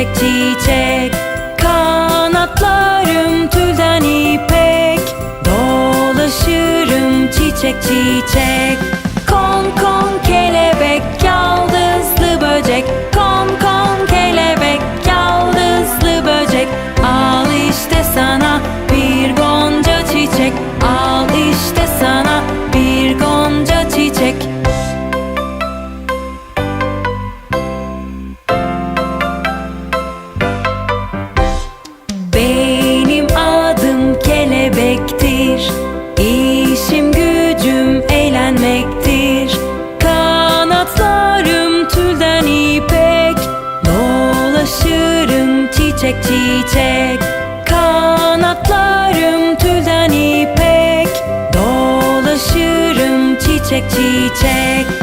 çiçek çiçek. Kanatlarım tülden ipek. Dolaşırım çiçek çiçek çiçek çiçek. Kanatlarım tülden ipek. Dolaşırım çiçek çiçek